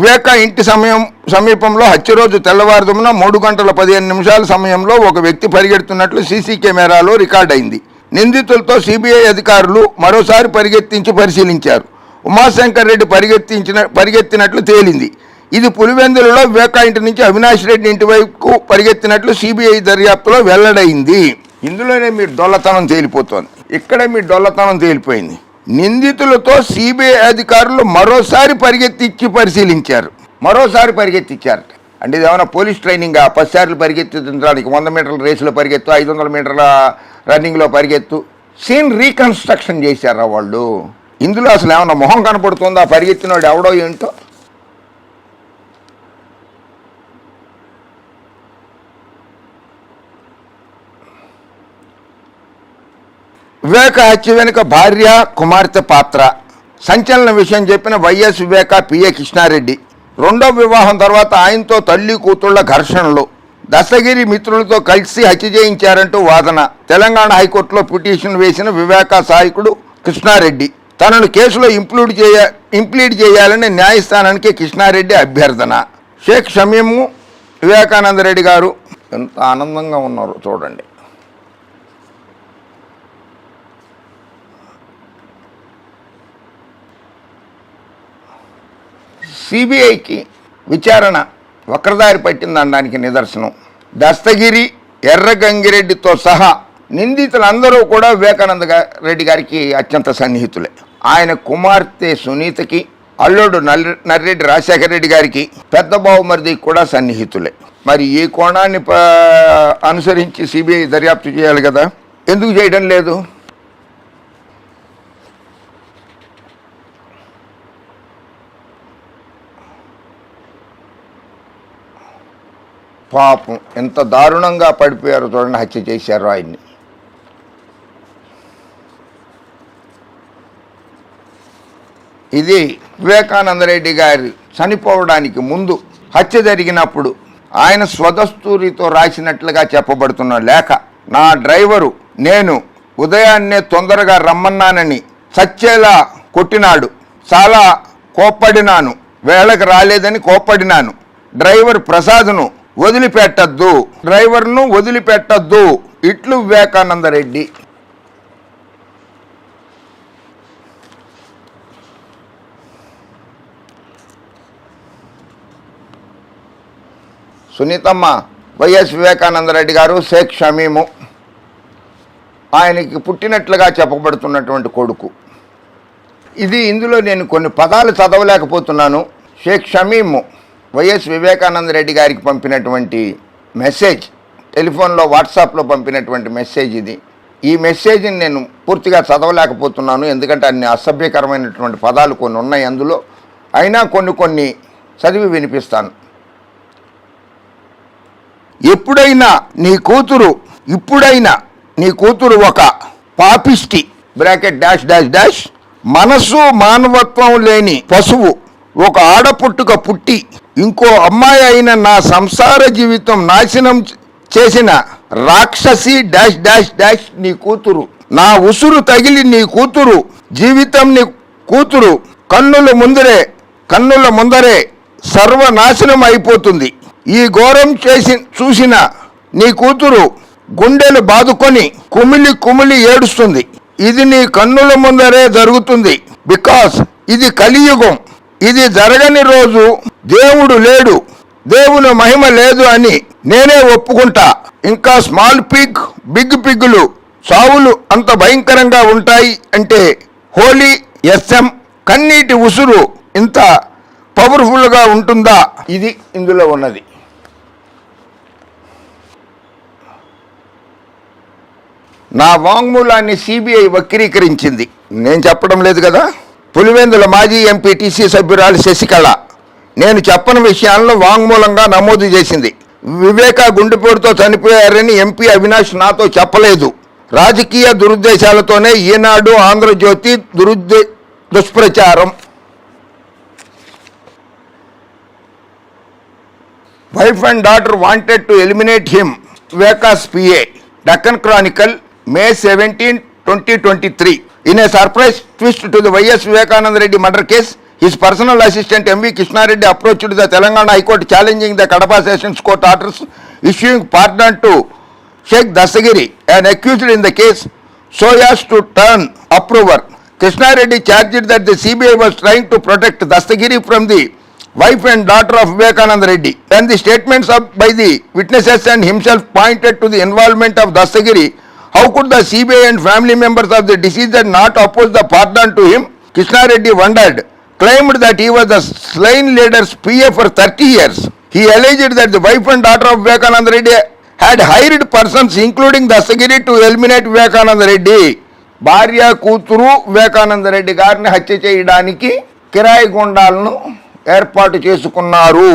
వివేక ఇంటి సమయం సమీపంలో హత్య రోజు తెల్లవారుజామున మూడు గంటల పదిహేను నిమిషాల సమయంలో ఒక వ్యక్తి పరిగెడుతున్నట్లు సీసీ కెమెరాలో రికార్డ్ అయింది. నిందితులతో సిబిఐ అధికారులు మరోసారి పరిగెత్తించి పరిశీలించారు. ఉమాశంకర్ రెడ్డి పరిగెత్తించిన పరిగెత్తినట్లు తేలింది. ఇది పులివెందులలో వివేక ఇంటి నుంచి అవినాష్ రెడ్డి ఇంటి వైపు పరిగెత్తినట్లు సిబిఐ దర్యాప్తులో వెల్లడైంది. ఇందులోనే మీ డొల్లతనం తేలిపోతోంది. ఇక్కడే మీ డొల్లతనం తేలిపోయింది. నిందితులతో సిబిఐ అధికారులు మరోసారి పరిగెత్తిచ్చి పరిశీలించారు. మరోసారి పరిగెత్తిచ్చారు. అంటే ఇది ఏమైనా పోలీస్ ట్రైనింగ్ పదిసార్లు పరిగెత్తించడానికి వంద మీటర్ల రేసులో పరిగెత్తు ఐదు వందల మీటర్ల రన్నింగ్లో పరిగెత్తు సీన్ రీకన్స్ట్రక్షన్ చేశారా వాళ్ళు? ఇందులో అసలు ఏమైనా మొహం కనపడుతుందా? పరిగెత్తినోడు ఎవడో ఏంటో? వివేక హత్య వెనుక భార్య కుమార్తె పాత్ర. సంచలన విషయం చెప్పిన వైఎస్ వివేక పిఏ కృష్ణారెడ్డి. రెండో వివాహం తర్వాత ఆయనతో తల్లి కూతుళ్ళ ఘర్షణలు. దశగిరి మిత్రులతో కలిసి హత్య చేయించారంటూ వాదన. తెలంగాణ హైకోర్టులో పిటిషన్ వేసిన వివేక సాయకుడు కృష్ణారెడ్డి. తనను కేసులో ఇంప్లూడ్ చేయ ఇంప్లీడ్ చేయాలని న్యాయస్థానానికి కృష్ణారెడ్డి అభ్యర్థన. షేక్ షమీము వివేకానంద రెడ్డి గారు ఎంత ఆనందంగా ఉన్నారు చూడండి. సిబిఐకి విచారణ వక్రదారి పట్టిందనడానికి నిదర్శనం. దస్తగిరి ఎర్రగంగిరెడ్డితో సహా నిందితులందరూ కూడా వివేకానంద రెడ్డి గారికి అత్యంత సన్నిహితులే. ఆయన కుమార్తె సునీతకి అల్లుడు నల్లి నర్రెడ్డి రాజశేఖర రెడ్డి గారికి పెద్ద బావుమరిది కూడా సన్నిహితులే. మరి ఈ కోణాన్ని అనుసరించి సిబిఐ దర్యాప్తు చేయాలి కదా? ఎందుకు చేయడం లేదు? పాపం ఎంత దారుణంగా పడిపోయారు చూడండి హత్య చేశారు ఆయన్ని. ఇది వివేకానందరెడ్డి గారి చనిపోవడానికి ముందు హత్య జరిగినప్పుడు ఆయన స్వదస్తూరితో రాసినట్లుగా చెప్పబడుతున్న లేఖ. నా డ్రైవరు నేను ఉదయాన్నే తొందరగా రమ్మన్నానని చచ్చేలా కొట్టినాడు. చాలా కోప్పడినాను. వేళకు రాలేదని కోప్పడినాను. డ్రైవర్ ప్రసాద్ను వదిలిపెట్టద్దు. డ్రైవర్ను వదిలిపెట్టద్దు. ఇట్లు వివేకానంద రెడ్డి సునీతమ్మ వైఎస్ వివేకానంద రెడ్డి గారు షేక్ షమీము ఆయనకి పుట్టినట్లుగా చెప్పబడుతున్నటువంటి కొడుకు. ఇది ఇందులో నేను కొన్ని పదాలు చదవలేకపోతున్నాను. షేక్ షమీము వైఎస్ వివేకానంద రెడ్డి గారికి పంపినటువంటి మెసేజ్ టెలిఫోన్లో వాట్సాప్లో పంపినటువంటి మెసేజ్ ఇది. ఈ మెసేజ్ని నేను పూర్తిగా చదవలేకపోతున్నాను ఎందుకంటే అన్ని అసభ్యకరమైనటువంటి పదాలు కొన్ని ఉన్నాయి అందులో. అయినా కొన్ని కొన్ని చదివి వినిపిస్తాను. ఎప్పుడైనా నీ కూతురు ఇప్పుడైనా నీ కూతురు ఒక పాపిష్టి బ్రాకెట్ డాష్ డాష్ డాష్ మనసు మానవత్వం లేని పశువు ఒక ఆడపుట్టుక పుట్టి ఇంకో అమ్మాయి అయిన నా సంసార జీవితం నాశనం చేసిన రాక్షసి డాష్ డాష్ డాష్ నీ కూతురు. నా ఉసురు తగిలి నీ కూతురు. జీవితం నీ కూతురు. కన్నుల ముందరే కన్నుల ముందరే సర్వనాశనం అయిపోతుంది. ఈ ఘోరం చేసి చూసిన నీ కూతురు గుండెలు బాదుకొని కుమిలి కుమిలి ఏడుస్తుంది. ఇది నీ కన్నుల ముందరే జరుగుతుంది. బికాస్ ఇది కలియుగం. ఇది జరగని రోజు దేవుడు లేడు దేవుని మహిమ లేదు అని నేనే ఒప్పుకుంటా. ఇంకా స్మాల్ పిగ్ బిగ్ పిగ్గులు చావులు అంత భయంకరంగా ఉంటాయి అంటే హోలీ ఎస్ఎం కన్నీటి ఉసురు ఇంత పవర్ఫుల్గా ఉంటుందా? ఇది ఇందులో ఉన్నది. నా వాంగ్మూలాన్ని సిబిఐ వక్రీకరించింది. నేను చెప్పడం లేదు కదా? పులివెందుల మాజీ ఎంపీ టీసీ సభ్యురాలు శశికళ. నేను చెప్పని విషయాలను వాంగ్మూలంగా నమోదు చేసింది. వివేక గుండెపోటుతో చనిపోయారని ఎంపీ అవినాష్ నాతో చెప్పలేదు. రాజకీయ దురుద్దేశాలతోనే ఈనాడు ఆంధ్రజ్యోతి దురుద్దే దుష్ప్రచారం. Wife and daughter wanted to eliminate him Viveka's PA Deccan Chronicle May seventeen twenty twenty three. In a surprise twist to the Y.S. Vivekanand Reddy murder case, his personal assistant M.V. Krishna Reddy approached the Telangana High Court challenging the Kadapa Sessions Court orders issuing pardon to Sheikh Dasagiri, an accused in the case, so as to turn approver. Krishna Reddy charged that the CBI was trying to protect Dasagiri from the wife and daughter of Vivekanand Reddy. Then the statements of, by the witnesses and himself pointed to the involvement of Dasagiri, how could the CBI and family members of the deceased not oppose the pardon to him? Krishna Reddy wondered, claimed that he was the slain leader's PA for 30 years. He alleged that the wife and daughter of Vivekananda Reddy had hired persons including Dasagiri to eliminate Vivekananda Reddy. భార్య కూతురు వివేకానంద రెడ్డి గారిని హత్య చేయడానికి కిరాయి గుండాలను ఏర్పాటు చేసుకున్నారు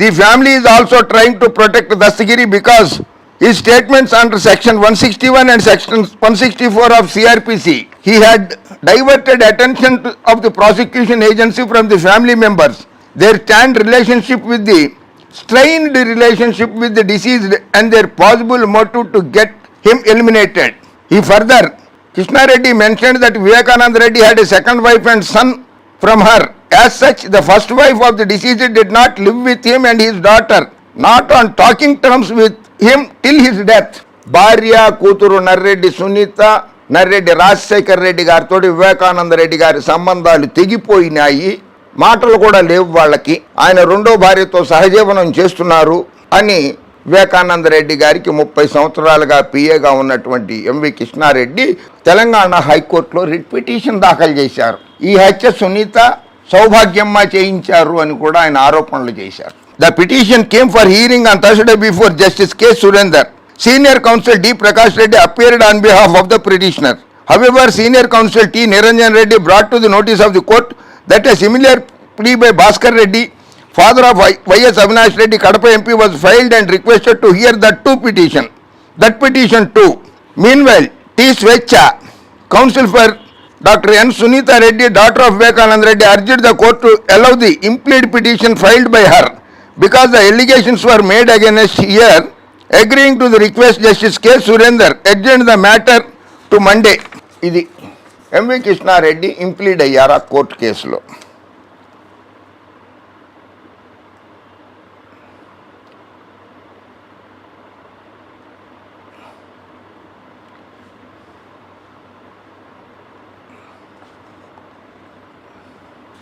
the family is also trying to protect Dastagiri because His statements under section 161 and section 164 of CRPC, he had diverted attention to, of the prosecution agency from the family members, their strained relationship with the strained relationship with the deceased and their possible motive to get him eliminated. He further, Krishna Reddy mentioned that Vivekanand Reddy had a second wife and son from her. As such, the first wife of the deceased did not live with him and his daughter, not on talking terms with him till his death భార్య కూతురు నర్రెడ్డి సునీత నర్రెడ్డి రాజశేఖర్ రెడ్డి గారితో వివేకానంద రెడ్డి గారి సంబంధాలు తెగిపోయినాయి. మాటలు కూడా లేవు వాళ్ళకి. ఆయన రెండో భార్యతో సహజీవనం చేస్తున్నారు అని వివేకానంద రెడ్డి గారికి ముప్పై సంవత్సరాలుగా పిఏగా ఉన్నటువంటి ఎంవి కృష్ణారెడ్డి తెలంగాణ హైకోర్టులో రిట్ పిటిషన్ దాఖలు చేశారు. ఈ హత్య సునీత సౌభాగ్యమ్మ చేయించారు అని కూడా ఆయన ఆరోపణలు చేశారు. The petition came for hearing on thursday before justice K Surender senior counsel d prakash reddy appeared on behalf of the petitioner However, senior counsel T. Niranjan Reddy brought to the notice of the court that a similar plea by Bhaskar Reddy, father of Y.S. Avinash Reddy, Kadapa MP, was filed and requested to hear that two petition. That petition too. Meanwhile, T. swecha counsel for Dr. N. Sunita Reddy, daughter of Vivekanand Reddy, urged the court to allow the implead petition filed by her because the allegations were made against her. Agreeing to the request, Justice K. Surender adjourned the matter to Monday. ఇది MV Krishna Reddy implead అయ్యారు ఆ court కేసులో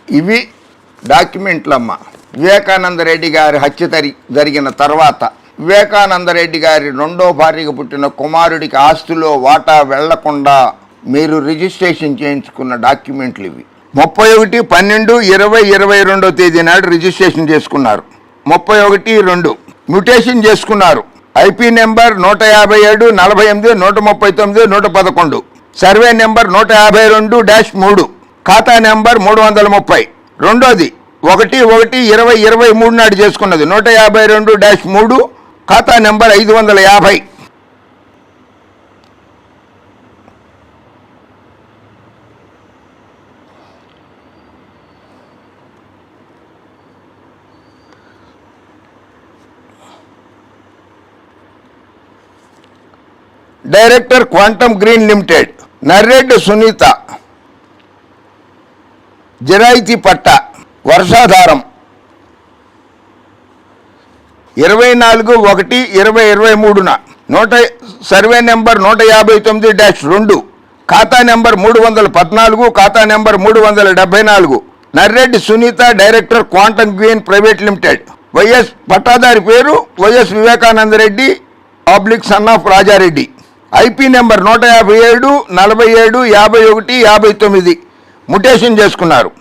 ఇవి డాక్యుమెంట్లమ్మ వివేకానంద రెడ్డి గారి హత్య తరి- జరిగిన తర్వాత వివేకానంద రెడ్డి గారి రెండో భార్యకు పుట్టిన కుమారుడికి ఆస్తిలో వాటా వెళ్ళకుండా మీరు రిజిస్ట్రేషన్ చేయించుకున్న డాక్యుమెంట్లు ఇవి. ముప్పై ఒకటి పన్నెండు ఇరవై ఇరవై రెండో తేదీ నాడు రిజిస్ట్రేషన్ చేసుకున్నారు. ముప్పై ఒకటి రెండు మ్యూటేషన్ చేసుకున్నారు. ఐపీ నెంబర్ నూట యాభై ఏడు నలభై ఎనిమిది నూట ముప్పై తొమ్మిది నూట పదకొండు. సర్వే నెంబర్ నూట యాభై రెండు డాష్ మూడు. ఖాతా నెంబర్ మూడు వందల ముప్పై. రెండోది ఒకటి ఒకటి ఇరవై ఇరవై మూడు నాడు చేసుకున్నది. నూట యాభై రెండు డాష్ మూడు ఖాతా నెంబర్ ఐదు వందల యాభై. Director Quantum Green Limited. Narreddy Sunitha. జిరాయితీ పట్ట. వర్షాధారం. ఇరవై నాలుగు ఒకటి ఇరవై ఇరవై మూడున నూట సర్వే నెంబర్ నూట యాభై తొమ్మిది డాష్ రెండు ఖాతా నెంబర్ మూడు వందల పద్నాలుగు ఖాతా నెంబర్ మూడు వందల డెబ్బై నాలుగు Narreddy Sunitha director Quantum Green Private Limited. YS Pattadhari పేరు YS Vivekananda Reddy oblique son of Raja Reddy. IP number నూట యాభై ఏడు నలభై ఏడు యాభై ఒకటి యాభై తొమ్మిది ముటేషన్ చేసుకున్నారు.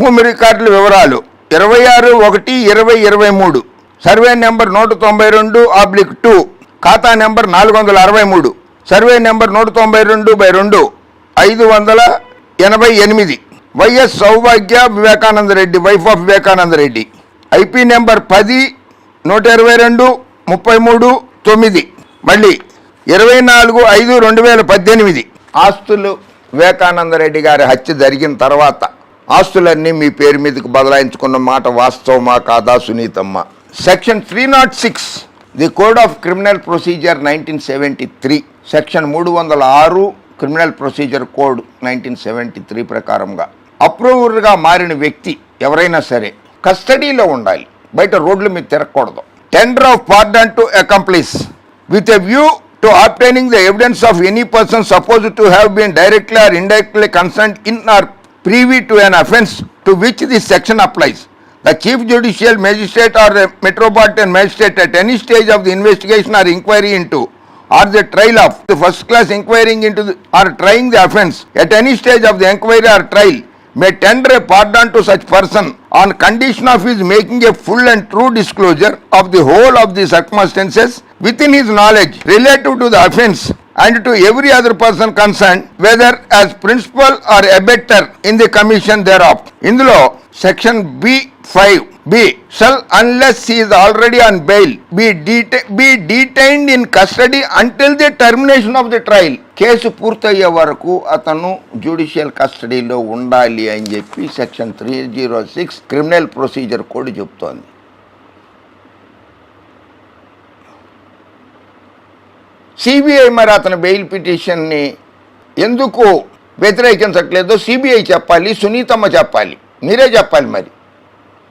భూమి రికార్డుల వివరాలు. ఇరవై ఆరు ఒకటి ఇరవై ఇరవై మూడు. సర్వే నెంబర్ నూట తొంభై రెండు ఆబ్లిక్ టూ. ఖాతా నెంబర్ నాలుగు వందల అరవై మూడు. సర్వే నెంబర్ నూట తొంభై రెండు బై రెండు. ఐదు వందల ఎనభై ఎనిమిది. YS Saubhagya Vivekananda Reddy wife of Vivekananda Reddy IP number పది నూట ఇరవై రెండు ముప్పై మూడు తొమ్మిది. మళ్ళీ ఇరవై నాలుగు ఐదు రెండు వేల పద్దెనిమిది. ఆస్తులు వివేకానంద రెడ్డి గారి హత్య జరిగిన తర్వాత ఆస్తులన్నీ మీ పేరు మీదకి బదలాయించుకున్న మాట వాస్తవమా కాదా సునీతమ్మ? Section three not six the code of criminal procedure nineteen seventy three section మూడు వందల ఆరు criminal procedure code nineteen seventy three ప్రకారంగా. అప్రూవర్గా మారిన వ్యక్తి ఎవరైనా సరే కస్టడీలో ఉండాలి. బయట రోడ్లు మీద తిరగకూడదు. Tender of pardon to accomplice with a view to obtaining the evidence of any person supposed to have been directly or indirectly concerned in or privy to an offence to which this section applies. The Chief Judicial Magistrate or the Metropolitan Magistrate at any stage of the investigation or inquiry into or the trial of the first class inquiring into the, or trying the offence at any stage of the inquiry or trial may tender a pardon to such person on condition of his making a full and true disclosure of the whole of the circumstances within his knowledge relative to the offence and to every other person concerned whether as principal or abettor in the commission thereof. ఇందులో section B five B shall unless is already on bail be be detained in custody until the termination of the trial case పూర్తయ్యే వరకు అతను judicial కస్టడీలో ఉండాలి అని చెప్పి section three zero six criminal procedure code చెప్తోంది CBI మరి అతని బెయిల్ పిటిషన్ని ఎందుకు వ్యతిరేకించట్లేదో సిబిఐ చెప్పాలి సునీతమ్మ చెప్పాలి మీరే చెప్పాలి మరి.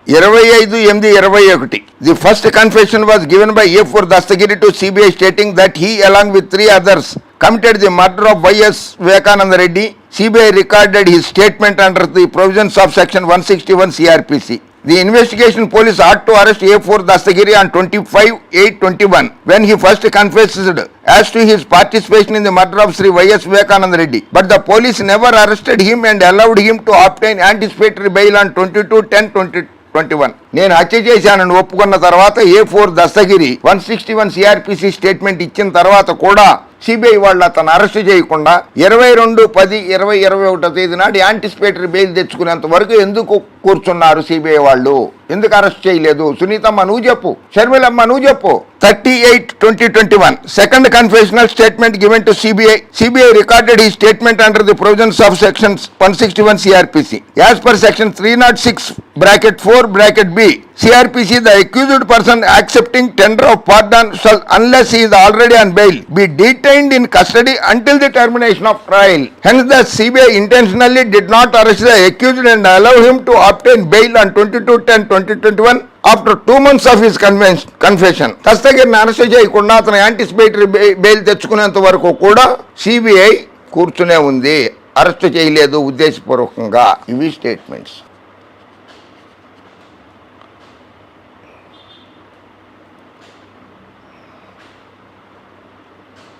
ఇరవై ఐదు ఎనిమిది ఇరవై ఒకటి. The first confession was given by A four Dastagiri to CBI stating that he along with three others committed the murder of YS Vivekananda Reddy CBI recorded his statement under the provisions of section one sixty one CrPC the investigation police ought to arrest A four Dastagiri on twenty five eight twenty one when he first confessed as to his participation in the murder of Shri YS Vivekananda Reddy but the police never arrested him and allowed him to obtain anticipatory bail on twenty two ten twenty twenty one నేను హత్య చేశానని ఒప్పుకున్న తర్వాత A four Dastagiri one sixty one CrPC statement ఇచ్చిన తర్వాత కూడా CBI వాళ్ళు అతను అరెస్ట్ చేయకుండా ఇరవై రెండు పది ఇరవై ఇరవై ఒకటో తేదీ నాడు యాంటిసిపేటరీ బెయిల్ తెచ్చుకునేంత వరకు ఎందుకు కూర్చున్నారు సిబిఐ వాళ్ళు? ఎందుకు అరెస్ట్ చేయలేదు సునీతమ్మ నువ్వు చెప్పు షర్మిలమ్మ నువ్వు చెప్పు thirty eight twenty twenty one second confessional statement given to CBI CBI recorded ఈ statement under the provisions of sections one sixty one CrPC as per section three not six bracket 4 bracket b crpc the accused person accepting tender of pardon shall unless he is already on bail be detained in custody until the termination of trial hence the cbi intentionally did not arrest the accused and allow him to obtain bail on twenty twenty one after two months of his convince confession దస్తగిరిని arrest చేయకుండా అతను anticipatory bail తెచ్చుకునేంత వరకు కూడా CBI కూర్చునే ఉంది. Arrest చేయలేదు ఉద్దేశపూర్వకంగా. ఇవి statements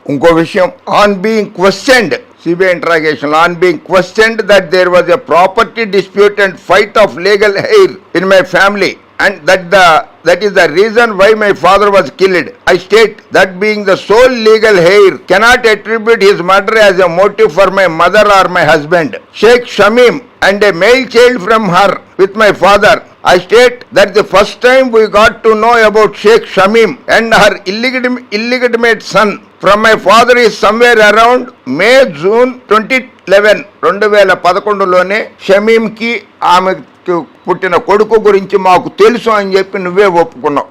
ఇంకో విషయం on being questioned CBI interrogation on being questioned that there was a property dispute and fight of legal heir in my family and that the that is the reason why my father was killed i state that being the sole legal heir cannot attribute his murder as a motive for my mother or my husband sheikh shamim and a male child from her with my father I state that the first time we got to know about Sheikh Shamim and her illegitimate, illegitimate son from my father is somewhere around May June twenty eleven రెండు వేల పదకొండులోనే షమీంకి ఆమెకు పుట్టిన కొడుకు గురించి మాకు తెలుసు అని చెప్పి నువ్వే ఒప్పుకున్నావు.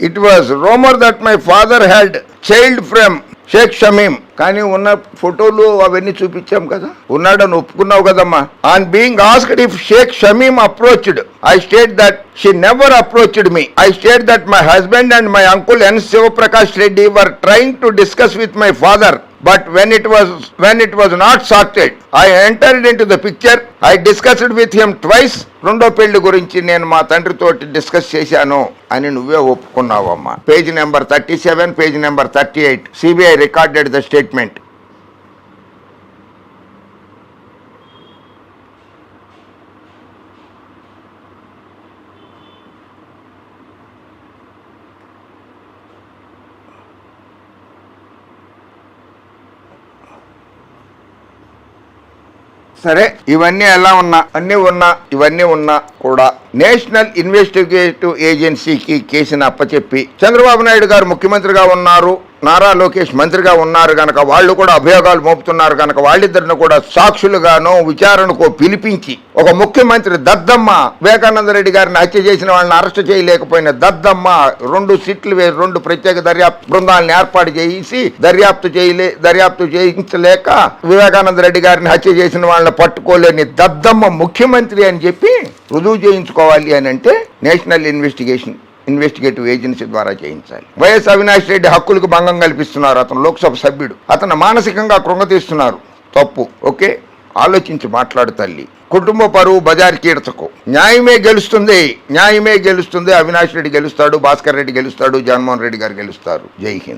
It was rumour that my father had child from Shaik Shamim కానీ ఉన్న ఫోటోలు అవన్నీ చూపించాం కదా. ఉన్నాడని ఒప్పుకున్నావు కదమ్మా. On being asked if Shaik Shamim approached I state that she never approached me I state that my husband and my uncle N Sivaprakash Reddy were trying to discuss with my father but when it was when it was not sorted i entered into the picture i discussed with him twice రెండో పెళ్ళి గురించి నేను మా తండ్రితోటి discuss చేశాను అని నువ్వే ఒప్పుకున్నావమ్మా page number thirty seven page number thirty eight CBI recorded the statement సరే ఇవన్నీ ఎలా ఉన్నా అన్నీ ఉన్నా ఇవన్నీ ఉన్నా కూడా నేషనల్ ఇన్వెస్టిగేటివ్ ఏజెన్సీకి కేసును అప్పచెప్పి చంద్రబాబు నాయుడు గారు ముఖ్యమంత్రిగా ఉన్నారు. నారా లోకేష్ మంత్రిగా ఉన్నారు కనుక వాళ్ళు కూడా అభియోగాలు మోపుతున్నారు కనుక వాళ్ళిద్దరిని కూడా సాక్షులుగాను విచారణకు పిలిపించి ఒక ముఖ్యమంత్రి దద్దమ్మ వివేకానంద రెడ్డి గారిని హత్య చేసిన వాళ్ళని అరెస్ట్ చేయలేకపోయిన దద్దమ్మ రెండు సిట్లు వేసి రెండు ప్రత్యేక దర్యాప్తు బృందాలను ఏర్పాటు చేసి దర్యాప్తు చేయలే దర్యాప్తు చేయించలేక వివేకానంద రెడ్డి గారిని హత్య చేసిన వాళ్ళని పట్టుకోలేని దద్దమ్మ ముఖ్యమంత్రి అని చెప్పి రుజువు చేయించుకోవాలి అని అంటే నేషనల్ ఇన్వెస్టిగేషన్. ఇన్వెస్టిగేటివ్ ఏజెన్సీ ద్వారా చేయించాలి. వైఎస్ అవినాష్ రెడ్డి హక్కులకు భంగం కల్పిస్తున్నారు అతను లోక్సభ సభ్యుడు. అతను మానసికంగా కృంగతీస్తున్నారు. తప్పు ఓకే? ఆలోచించి మాట్లాడు తల్లి. కుటుంబ పరువు బజార్ కీడతకు న్యాయమే గెలుస్తుంది. న్యాయమే గెలుస్తుంది. అవినాష్ రెడ్డి గెలుస్తాడు భాస్కర్ రెడ్డి గెలుస్తాడు జగన్మోహన్ రెడ్డి గారు గెలుస్తారు. జై హింద్.